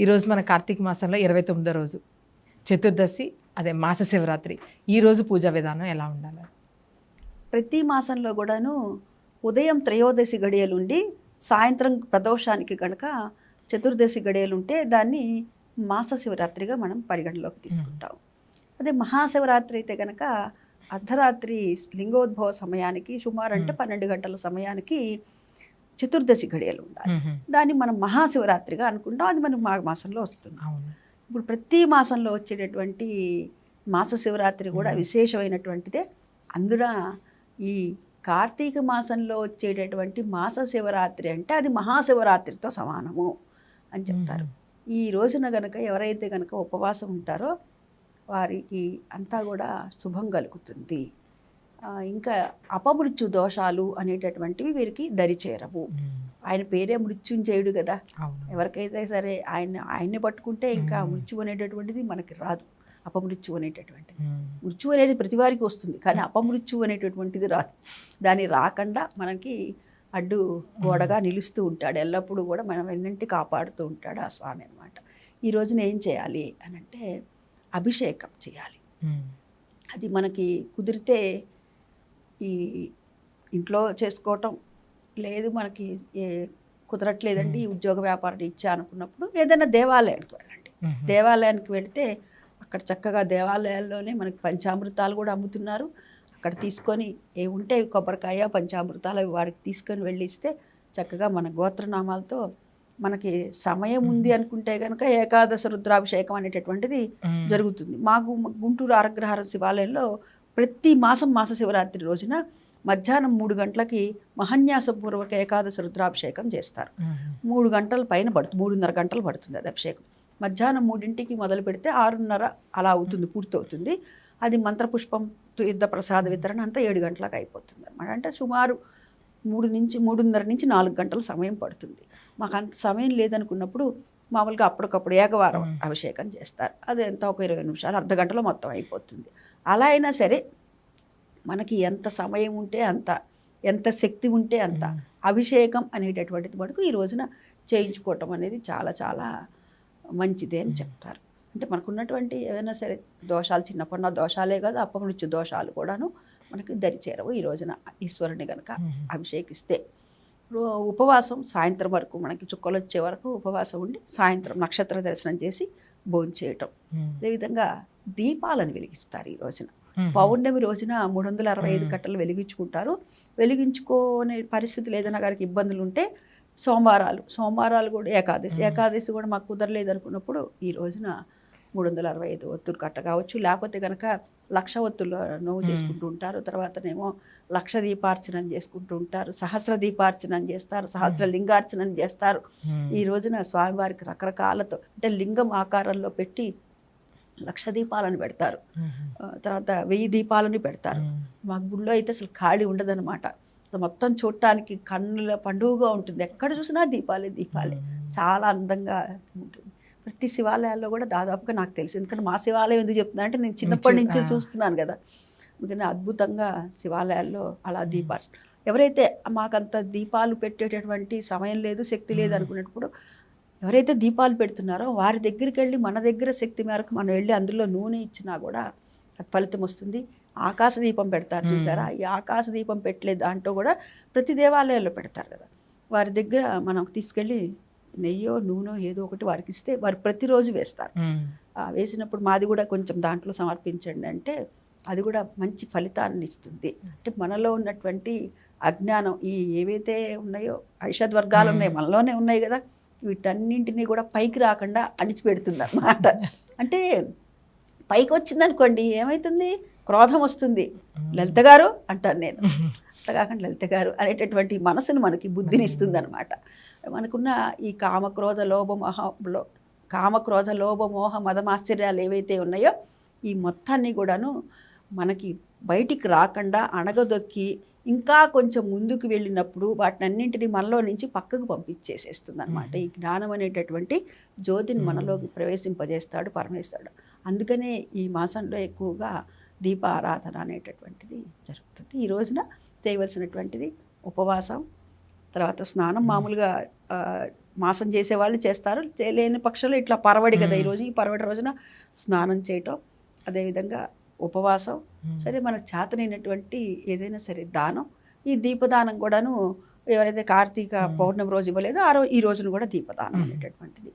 ఈరోజు మన కార్తీక మాసంలో ఇరవై తొమ్మిదో రోజు. చతుర్దశి అదే మాస శివరాత్రి. ఈ రోజు పూజా విధానం ఎలా ఉండాలి? ప్రతి మాసంలో కూడాను ఉదయం త్రయోదశి గడియలుండి సాయంత్రం ప్రదోషానికి గనక చతుర్దశి గడియలుంటే దాన్ని మాస శివరాత్రిగా మనం పరిగణలోకి తీసుకుంటాం. అదే మహాశివరాత్రి అయితే గనక అర్ధరాత్రి లింగోద్భవ సమయానికి సుమారు అంటే పన్నెండు గంటల సమయానికి చతుర్దశి గడియలు ఉండాలి. దాన్ని మనం మహాశివరాత్రిగా అనుకుంటాం. అది మనకు మాఘ మాసంలో వస్తుంది. అవును. ఇప్పుడు ప్రతి మాసంలో వచ్చేటటువంటి మాస శివరాత్రి కూడా. విశేషమైనటువంటిదే. అందున ఈ కార్తీక మాసంలో వచ్చేటటువంటి మాస శివరాత్రి అంటే అది మహాశివరాత్రితో సమానము అని చెప్తారు. ఈ రోజున గనక ఎవరైతే గనక ఉపవాసం ఉంటారో వారికి అంతా కూడా శుభం కలుగుతుంది. ఇంకా అపమృత్యు దోషాలు అనేటటువంటివి వీరికి దరిచేరవు. ఆయన పేరే మృత్యుంజయుడు కదా. ఎవరికైతే సరే ఆయన ఆయన్ని పట్టుకుంటే ఇంకా. మృత్యు అనేటటువంటిది మనకి రాదు. అపమృత్యు అనేటటువంటిది. మృత్యు అనేది ప్రతి వారికి వస్తుంది కానీ అపమృత్యు అనేటటువంటిది రాదు. దాన్ని రాకుండా మనకి అడ్డు గోడగా నిలుస్తూ ఉంటాడు. ఎల్లప్పుడూ కూడా మనం ఎన్నింటి కాపాడుతూ ఉంటాడు ఆ స్వామి అనమాట ఈ రోజున ఏం చేయాలి అని అంటే అభిషేకం చేయాలి. అది మనకి కుదిరితే ఈ ఇంట్లో చేసుకోవటం లేదు మనకి ఏ కుదరట్లేదండి ఈ ఉద్యోగ వ్యాపారం ఇచ్చా అనుకున్నప్పుడు ఏదైనా దేవాలయానికి వెళ్ళండి. దేవాలయానికి వెళితే అక్కడ చక్కగా దేవాలయాల్లోనే మనకి పంచామృతాలు కూడా అమ్ముతున్నారు. అక్కడ తీసుకొని ఏ ఉంటే కొబ్బరికాయ పంచామృతాలు అవి వారికి తీసుకొని వెళ్ళి ఇస్తే చక్కగా మన గోత్రనామాలతో మనకి సమయం ఉంది అనుకుంటే కనుక ఏకాదశ రుద్రాభిషేకం అనేటటువంటిది. జరుగుతుంది. మాకు గుంటూరు ఆరగ్రహార శివాలయంలో ప్రతి మాసం మాస శివరాత్రి రోజున మధ్యాహ్నం మూడు గంటలకి మహన్యాసపూర్వక ఏకాదశ రుద్రాభిషేకం చేస్తారు. మూడు గంటల పైన పడుతుంది మూడున్నర గంటలు పడుతుంది అది అభిషేకం. మధ్యాహ్నం మూడింటికి మొదలు పెడితే ఆరున్నర అలా అవుతుంది పూర్తవుతుంది అది మంత్రపుష్పం యుద్ధ ప్రసాద వితరణ అంతా ఏడు గంటలకు అయిపోతుంది అనమాట అంటే సుమారు మూడు నుంచి మూడున్నర నుంచి నాలుగు గంటల సమయం పడుతుంది. మాకు అంత సమయం లేదనుకున్నప్పుడు మామూలుగా అప్పటికప్పుడు ఏకవారం. అభిషేకం చేస్తారు. అది ఎంత ఒక ఇరవై నిమిషాలు అర్ధ గంటలో మొత్తం అయిపోతుంది. అలా అయినా సరే మనకి ఎంత సమయం ఉంటే అంత ఎంత శక్తి ఉంటే అంత. అభిషేకం అనేటటువంటిది మటుకు ఈ రోజున చేయించుకోవటం అనేది చాలా చాలా మంచిదే అని చెప్తారు అంటే మనకున్నటువంటి ఏవైనా సరే దోషాలు చిన్నప్పటి నా దోషాలే కాదు అప్పమృత్యు దోషాలు కూడాను మనకి దరిచేరవు ఈ రోజున ఈశ్వరుని కనుక. అభిషేకిస్తే ఉపవాసం సాయంత్రం వరకు మనకి చుక్కలు వచ్చే వరకు ఉపవాసం ఉండి సాయంత్రం నక్షత్ర దర్శనం చేసి భోంచేయటం మ్మ్. అదేవిధంగా దీపాలను వెలిగిస్తారు ఈ రోజున. పౌర్ణమి రోజున మూడు వందల అరవై ఐదు. కట్టలు వెలిగించుకుంటారు. వెలిగించుకోనే పరిస్థితి లేదన్నా గారికి ఇబ్బందులు ఉంటే సోమవారాలు. సోమవారాలు కూడా ఏకాదశి. ఏకాదశి కూడా మాకు కుదరలేదు అనుకున్నప్పుడు ఈ రోజున మూడు వందల అరవై ఐదు ఒత్తులు కట్ట కావచ్చు. లేకపోతే కనుక లక్ష ఒత్తులు నోవు. చేసుకుంటూ ఉంటారు. తర్వాతనేమో లక్ష దీపార్చనం చేసుకుంటూ ఉంటారు. సహస్ర దీపార్చనం చేస్తారు. సహస్ర లింగార్చనం చేస్తారు. ఈ రోజున స్వామివారికి రకరకాలతో అంటే లింగం ఆకారంలో పెట్టి లక్ష దీపాలను పెడతారు తర్వాత వెయ్యి దీపాలని పెడతారు. మా గుళ్ళో అయితే అసలు ఖాళీ ఉండదన్నమాట. మొత్తం చూడటానికి కన్నుల పండుగగా ఉంటుంది. ఎక్కడ చూసినా దీపాలే దీపాలే. చాలా అందంగా ఉంటుంది. ప్రతి శివాలయాల్లో కూడా దాదాపుగా నాకు తెలిసి. ఎందుకంటే మా శివాలయం ఎందుకు చెప్తున్నా అంటే నేను చిన్నప్పటి నుంచి. చూస్తున్నాను కదా. అందుకని అద్భుతంగా శివాలయాల్లో అలా దీపాలు. ఎవరైతే మాకంత దీపాలు పెట్టేటటువంటి సమయం లేదు శక్తి లేదు మ్మ్. ఎవరైతే దీపాలు పెడుతున్నారో వారి దగ్గరికి వెళ్ళి మన దగ్గర శక్తి మేరకు మనం వెళ్ళి అందులో నూనె ఇచ్చినా కూడా ఫలితం వస్తుంది. ఆకాశ దీపం పెడతారు. చూసారా? ఈ ఆకాశ దీపం పెట్టలే దాంట్లో కూడా ప్రతి దేవాలయాల్లో పెడతారు కదా. వారి దగ్గర మనం తీసుకెళ్ళి నెయ్యో నూనె ఏదో ఒకటి వారికి ఇస్తే వారు ప్రతిరోజు వేస్తారు. వేసినప్పుడు మాది కూడా కొంచెం దాంట్లో సమర్పించండి అంటే అది కూడా మంచి ఫలితాన్ని ఇస్తుంది. అంటే మనలో ఉన్నటువంటి అజ్ఞానం ఈ ఏవైతే ఉన్నాయో ఐషద్ వర్గాలు ఉన్నాయి. మనలోనే ఉన్నాయి కదా. వీటన్నింటినీ కూడా పైకి రాకుండా అణిచిపెడుతుంది అన్నమాట అంటే పైకి వచ్చింది అనుకోండి ఏమవుతుంది క్రోధం వస్తుంది. లలిత గారు అంటాను నేను. అట్లా కాకుండా లలిత గారు అనేటటువంటి మనసును మనకి బుద్ధిని ఇస్తుంది అనమాట మనకున్న ఈ కామక్రోధ లోభ మోహ లో- కామక్రోధ లోభ మోహ మదమాశ్చర్యాలు ఏవైతే ఉన్నాయో ఈ మొత్తాన్ని కూడాను మనకి బయటికి రాకుండా అణగదొక్కి ఇంకా కొంచెం ముందుకు వెళ్ళినప్పుడు వాటిని అన్నింటినీ మనలో నుంచి పక్కకు పంపించేసేస్తుంది అనమాట ఈ జ్ఞానం అనేటటువంటి జ్యోతిని మనలోకి ప్రవేశింపజేస్తాడు పరమేస్తాడు అందుకనే ఈ మాసంలో ఎక్కువగా దీప ఆరాధన అనేటటువంటిది జరుగుతుంది. ఈ రోజున చేయవలసినటువంటిది ఉపవాసం తర్వాత స్నానం మామూలుగా మాసం చేసే వాళ్ళు చేస్తారు. లేని పక్షంలో ఇట్లా పరవడి కదా ఈరోజు ఈ పరవడి రోజున స్నానం చేయటం. అదేవిధంగా ఉపవాసం సరే మనకు చేతనైనటువంటి ఏదైనా సరే దానం ఈ దీపదానం కూడాను ఎవరైతే కార్తీక పౌర్ణమి రోజు ఇవ్వలేదో ఆ రోజు ఈ రోజున కూడా దీపదానం అనేటటువంటిది.